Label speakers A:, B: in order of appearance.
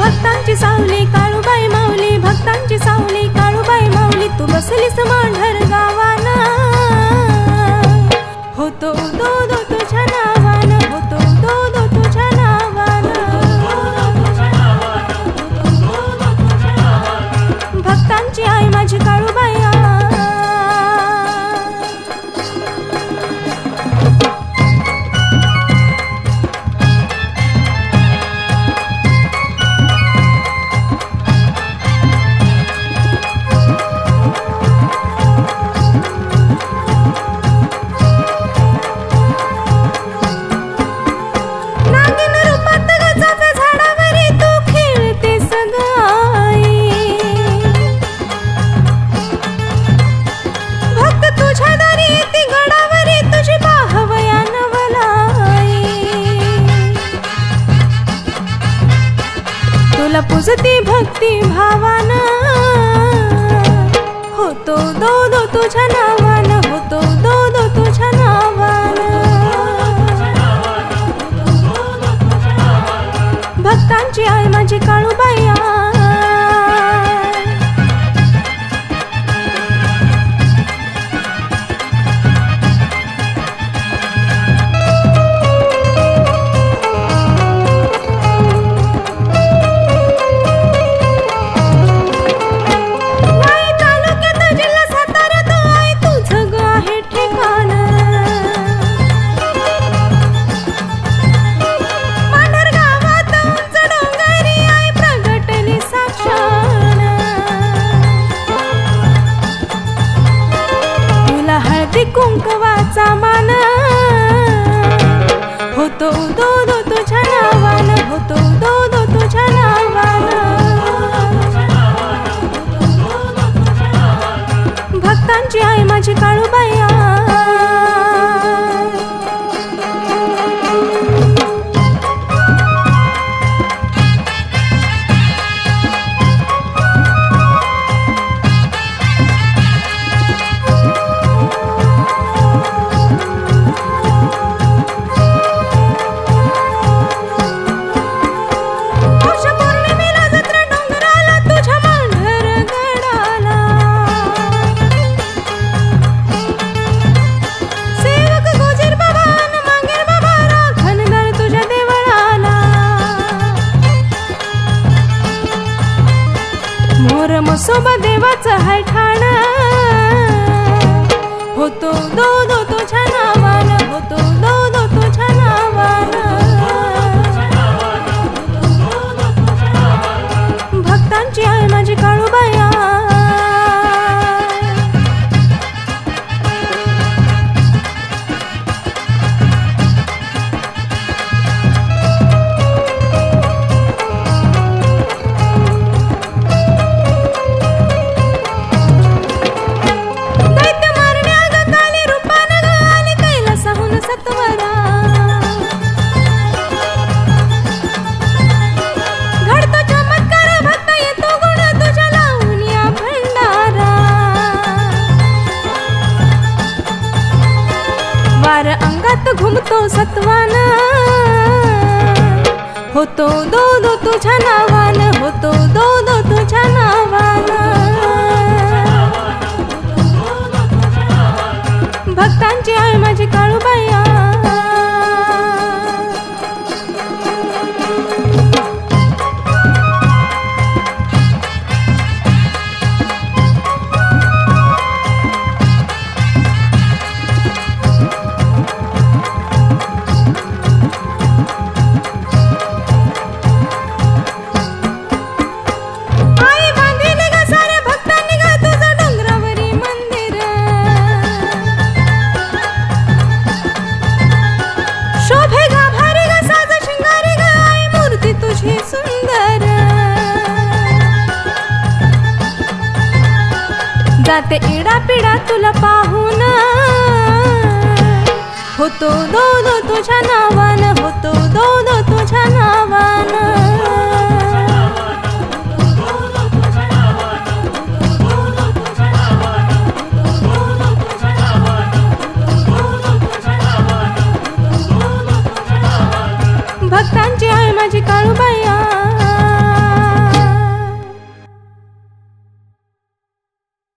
A: भक्तांची सावली काळूबाई माऊली भक्तांची सावली काळूबाई माऊली तू बसलीस मांढर गावाना. होतो दो दो तुझ्या नाव भक्ती भावाना. होतो दो दो तुझ्या नावान होतो दो दो तुझ्या नावान. भक्तांची आई माझी काळूबाई होतो दो दो तुझ्या नावान होतो दो दो तुझ्या नावान. भक्तांची आई माझी काळूबाई देवाचं हाय ठाण. होतो दो दो तुझ्या तो घुमतो सत्वान। होतो दो दो तुझ्या नावान होतो दो दो तुझ्या नावान। भक्तांची आई माझी काळूबाई जाते इडा पिडा तुला पाहून. होतो दोन तुझ्या नावान होतो दोन तुझ्या नावान. भक्तांची आहे माझी काळूबाई